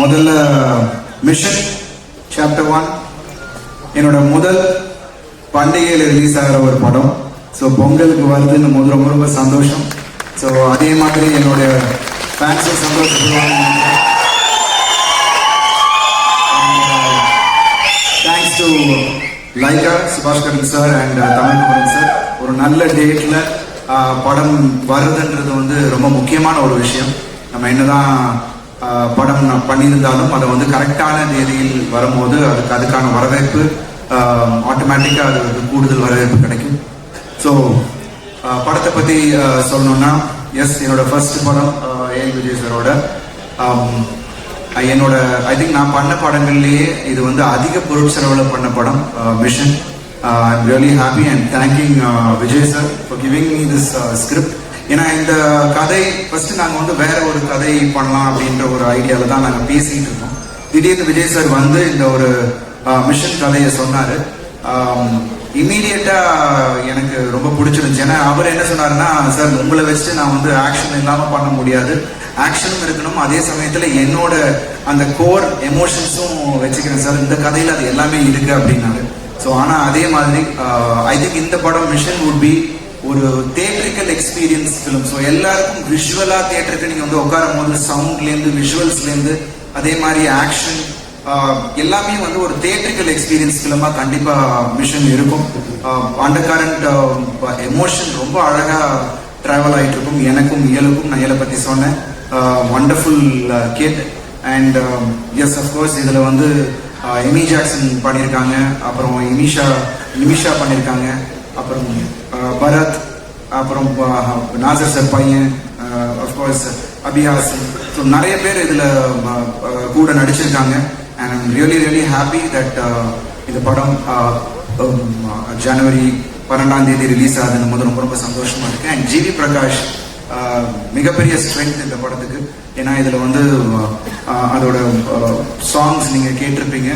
முதல்ல mission chapter one என்னோட முதல் பண்டிகையில் ரிலீஸ் ஆகிற ஒரு படம். ஸோ பொங்கலுக்கு வருதுன்னு போது ரொம்ப ரொம்ப சந்தோஷம். ஸோ அதே மாதிரி என்னோட ஃபேன்ஸும் சந்தோஷப்படுவாங்க thanks to Lyca Subaskaran sir and Tamilkumaran sir ஒரு நல்ல டேட்ல uh, படம் வருதுன்றது வந்து ரொம்ப முக்கியமான ஒரு விஷயம். நம்ம என்னதான் படம் நான் பண்ணியிருந்தாலும் அதை வந்து கரெக்டான தேதியில் வரும்போது அதுக்கு அதுக்கான வரவேற்பு ஆட்டோமேட்டிக்காக அது வந்து கூடுதல் வரவேற்பு கிடைக்கும். ஸோ படத்தை பற்றி சொல்லணும்னா எஸ் என்னோட ஃபர்ஸ்ட் படம் ஏ விஜய் சாரோட என்னோட ஐ திங்க் நான் பண்ண படங்கள்லேயே இது வந்து அதிக பொருட்செலவில் பண்ண படம் mission I'm really happy and thanking Vijay sir for giving me this script ஏன்னா இந்த கதை ஃபர்ஸ்ட் நாங்கள் வந்து வேற ஒரு கதை பண்ணலாம் அப்படின்ற ஒரு ஐடியால தான் நாங்கள் பேசிட்டு இருக்கோம். திடீர்னு விஜய் சார் வந்து இந்த ஒரு மிஷன் கதையை சொன்னார். இம்மீடியட்டா எனக்கு ரொம்ப பிடிச்சிருந்துச்சு. ஏன்னா அவர் என்ன சொன்னாருன்னா சார் உங்களை வச்சுட்டு நான் வந்து ஆக்ஷன் இல்லாம பண்ண முடியாது. ஆக்ஷனும் இருக்கணும். அதே சமயத்துல என்னோட அந்த கோர் எமோஷன்ஸும் வச்சுக்கிறேன். சார் இந்த கதையில அது எல்லாமே இருக்கு அப்படின்னாரு. ஸோ ஆனா அதே மாதிரி ஐ திங்க் இந்த படம் மிஷன் உட் பி ஒரு தேட்டரிக்கல் எக்ஸ்பீரியன்ஸ் ஃபிலிம் ஸோ எல்லாருக்கும் விஷுவலாக தேட்டருக்கு நீங்கள் வந்து உட்காரும் போது சவுண்ட்லேருந்து விஷுவல்ஸ்லேருந்து அதே மாதிரி ஆக்ஷன் எல்லாமே வந்து ஒரு தேட்டரிக்கல் எக்ஸ்பீரியன்ஸ் ஃபிலிமாக கண்டிப்பாக மிஷன் இருக்கும். அண்டர் கரண்ட் எமோஷன் ரொம்ப அழகாக ட்ராவல் ஆகிட்டு இருக்கும் எனக்கும் இயலுக்கும் நான் இயலை பற்றி சொன்னேன். Wonderful Kate and yes of course இதில் வந்து எமி ஜாக்சன் பண்ணியிருக்காங்க அப்புறம் இனிஷா நிமிஷா பண்ணியிருக்காங்க அப்புறம் பரத் அப்புறம் நாசர் சார் பையன் அஃப்கோர்ஸ் அபியாஸ். ஸோ நிறைய பேர் இதில் கூட நடிச்சிருக்காங்க. And I'm really really happy that இந்த படம் ஜனவரி பன்னெண்டாம் தேதி ரிலீஸ் ஆகுதுன்னு போது ரொம்ப ரொம்ப சந்தோஷமா இருக்கு. அண்ட் ஜிவி பிரகாஷ் மிகப்பெரிய ஸ்ட்ரென்த் இந்த படத்துக்கு. ஏன்னா இதில் வந்து அதோட சாங்ஸ் நீங்கள் கேட்டிருப்பீங்க.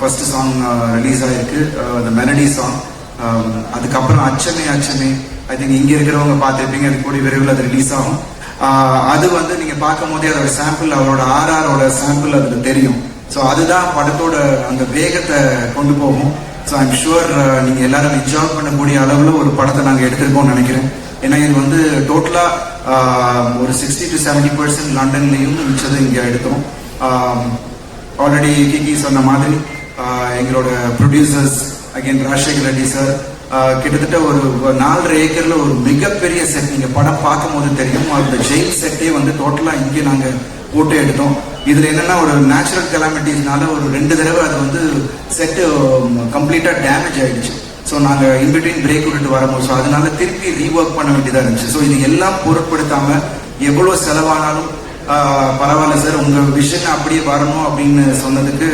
ஃபர்ஸ்ட் சாங் ரிலீஸ் ஆயிருக்கு. த மெலடி சாங் Um, அதுக்கப்புறம் அச்சமே அச்சமே. ஐ திங்க் இங்க இருக்கிறவங்க பார்த்துருப்பீங்க அது கூடிய விரைவில் அது ரிலீஸ் ஆகும். Uh, அது வந்து நீங்க பார்க்கும் போதே அதோட சாம்பிள் அவரோட ஆர்ஆரோட சாம்பிள் அதுல தெரியும். ஸோ அதுதான் படத்தோட அந்த வேகத்தை கொண்டு போகும். ஸோ ஐம் ஷுவர் நீங்க எல்லாரும் என்ஜாய் பண்ணக்கூடிய அளவில் ஒரு படத்தை நாங்கள் எடுத்திருக்கோம்னு நினைக்கிறேன். ஏன்னா இது வந்து டோட்டலா um, ஒரு சிக்ஸ்டி டு செவன்டி பர்சன்ட் லண்டன்லையும் மிச்சது இங்கே எடுத்தோம். Um, ஆல்ரெடி கிகி சொன்ன மாதிரி uh, எங்களோட producers again Rajasekar Reddy sir கிட்டத்தட்ட ஒரு நாலரை ஏக்கர்ல ஒரு மிகப்பெரிய செட் நீங்க படம் பார்க்கும் போது தெரியும். அந்த ஜெயில் செட்டே வந்து டோட்டலா இங்கே நாங்க போட்டு எடுத்தோம். இதுல என்னன்னா ஒரு நேச்சுரல் கெலாமிட்டிஸ்னால ஒரு ரெண்டு தடவை அது வந்து செட்டு கம்ப்ளீட்டா டேமேஜ் ஆயிடுச்சு. ஸோ நாங்க இன்பிட்வீன் பிரேக் விட்டுட்டு வரும்போது ஸோ அதனால திருப்பி ரீஒர்க் பண்ண வேண்டியதா இருந்துச்சு. ஸோ இது எல்லாம் பொருட்படுத்தாம எவ்வளவு செலவானாலும் பரவாயில்ல சார். உங்க விஷன் அப்படியே வரணும் அப்படின்னு சொன்னதுக்கு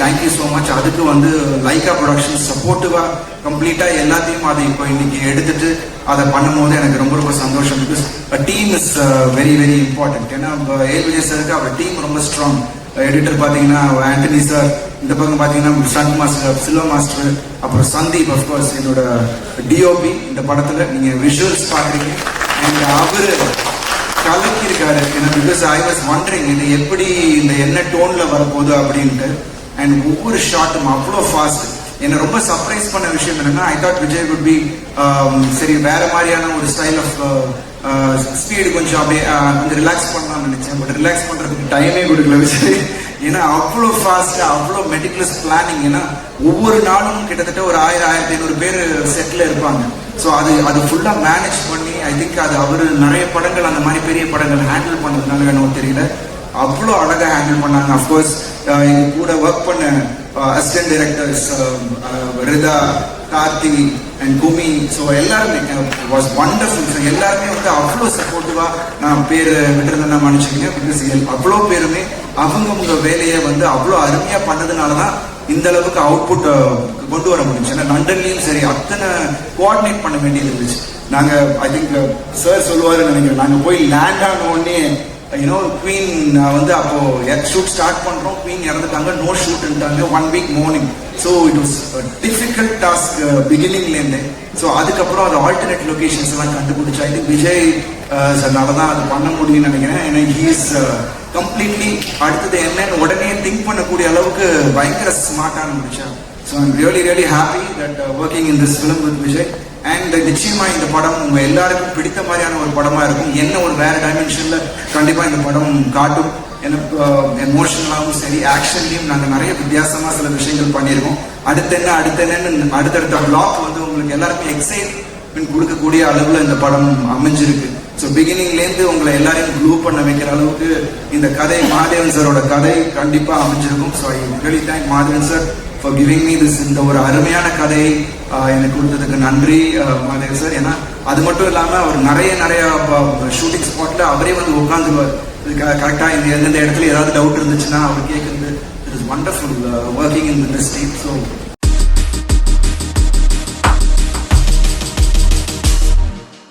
தேங்க்யூ ஸோ மச் அதுக்கு வந்து லைகா ப்ரொடக்ஷன் சப்போர்ட்டிவா கம்ப்ளீட்டா எல்லாத்தையும் அதை இப்போ இன்னைக்கு எடுத்துட்டு அதை பண்ணும்போது எனக்கு ரொம்ப ரொம்ப சந்தோஷம். Because team is very very important ஏன்னா ஏ விஜய் சாருக்கு அவர் டீம் ரொம்ப ஸ்ட்ராங் எடிட்டர் பார்த்தீங்கன்னா ஆண்டனி சார் இந்த பக்கம் பார்த்தீங்கன்னா சன் மாஸ்டர் சில்வா மாஸ்டர் அப்புறம் சந்தீப் அஃப்கோர்ஸ் என்னோட டிஓபி இந்த படத்துல நீங்க விஷுவல்ஸ் பாக்குறீங்க அண்ட் அவரு கலக்கியிருக்காரு. பிகாஸ் ஐ வாஸ் வண்டரிங் இது எப்படி இந்த என்ன டோன்ல வரப்போகுது அப்படின்ட்டு. அண்ட் ஒவ்வொரு ஷாட்டும் அவ்வளோ ஃபாஸ்ட் என்னை ரொம்ப சர்ப்ரைஸ் பண்ண விஷயம் என்னன்னா I thought Vijay good be சரி வேற மாதிரியான ஒரு ஸ்டைல் ஆஃப் ஸ்பீடு கொஞ்சம் அப்படியே uh, கொஞ்சம் ரிலாக்ஸ் பண்ணலாம்னு நினைச்சேன். பட் ரிலாக்ஸ் பண்றதுக்கு டைமே கொடுக்கல விஜய். ஏன்னா அவ்வளோ ஃபாஸ்ட்டாக அவ்வளோ மெடிக்குலஸ் பிளானிங் ஏன்னா ஒவ்வொரு நாளும் கிட்டத்தட்ட ஒரு ஆயிரம் ஆயிரத்தி ஐநூறு பேர் செட்டில் இருப்பாங்க. ஸோ அது அது ஃபுல்லாக மேனேஜ் பண்ணி ஐ திங்க் அது அவர் நிறைய படங்கள் அந்த மாதிரி பெரிய படங்கள் ஹேண்டில் பண்ணதுனால என்ன தெரியல. அவ்வளோ அழகாக ஹேண்டில் பண்ணாங்க. அஃப்கோர்ஸ் எங்க கூட ஒர்க் பண்ண assistant directors Rita Karthi and Kumi so எல்லாருமே வாஸ் வண்டர்ஃபுல் ஸோ எல்லாருமே வந்து அவ்வளோ சப்போர்ட்டிவா நான் பேர் விட்டுருந்தேன்னா மன்னிச்சுங்க பிகாஸ் அவ்வளோ பேருமே அவங்கவுங்க வேலையை வந்து அவ்வளோ அருமையா பண்ணதுனால தான் இந்த அளவுக்கு அவுட்புட் கொண்டு வர முடிஞ்சு ஏன்னா லண்டன்லையும் சரி அத்தனை கோஆர்டினேட் பண்ண வேண்டியது இருந்துச்சு. நாங்க ஐ திங்க் சார் சொல்லுவாரு நினைக்கிறேன். நாங்க போய் லேண்ட் ஆன உடனே யூனோ குவீன் வந்து அப்போ ஷூட் ஸ்டார்ட் பண்றோம். குவீன் இறந்துட்டாங்க no ஷூட்ன்ட்டாங்க one week morning so it was difficult task பிகினிங்லேருந்து so அதுக்கப்புறம் அது ஆல்டர்னேட் லொகேஷன்ஸ் எல்லாம் கண்டுபிடிச்சு ஐ திங்க் விஜய் uh, சார்னால தான் அது பண்ண முடியும்னு நினைக்கிறேன். ஏன்னா ஹீஸ் கம்ப்ளீட்லி uh, அடுத்தது என்னன்னு உடனே திங்க் பண்ணக்கூடிய அளவுக்கு பயங்கர ஸ்மார்ட்டான முடிச்சாங்க so I'm really really happy that working in this film with Vijay and நிச்சயமா இந்த படம் உங்க எல்லாருக்கும் பிடித்த மாதிரியான ஒரு படமா இருக்கும். என்ன ஒரு வேற டைமென்ஷன்ல கண்டிப்பா இந்த படம் காட்டும். எனக்கு எமோஷனலாகவும் சரி ஆக்ஷன்லையும் நாங்கள் நிறைய வித்தியாசமா சில விஷயங்கள் பண்ணியிருக்கோம். அடுத்து என்ன அடுத்து என்னன்னு அடுத்தடுத்த பிளாக் வந்து உங்களுக்கு எல்லாருக்கும் எக்ஸைட்மெண்ட் கொடுக்கக்கூடிய அளவுல இந்த படம் அமைஞ்சிருக்கு. ஸோ பிகினிங்லேருந்து உங்களை எல்லாரையும் க்ளூ பண்ண வைக்கிற அளவுக்கு இந்த கதை மாதேவன் சாரோட கதை கண்டிப்பா அமைஞ்சிருக்கும். So I really thank Madhavan sir. For giving me this இந்த ஒரு அருமையான கதை எனக்கு கொடுத்ததுக்கு நன்றி ஆஹ், சார். ஏன்னா அது மட்டும் இல்லாமல் அவர் நிறைய நிறைய ஷூட்டிங் ஸ்பாட்டில் அவரே வந்து உட்காந்துருவார் கரெக்டாக இந்த எந்தெந்த இடத்துல ஏதாவது டவுட் இருந்துச்சுன்னா அவர் கேட்குறது it is wonderful working in this team so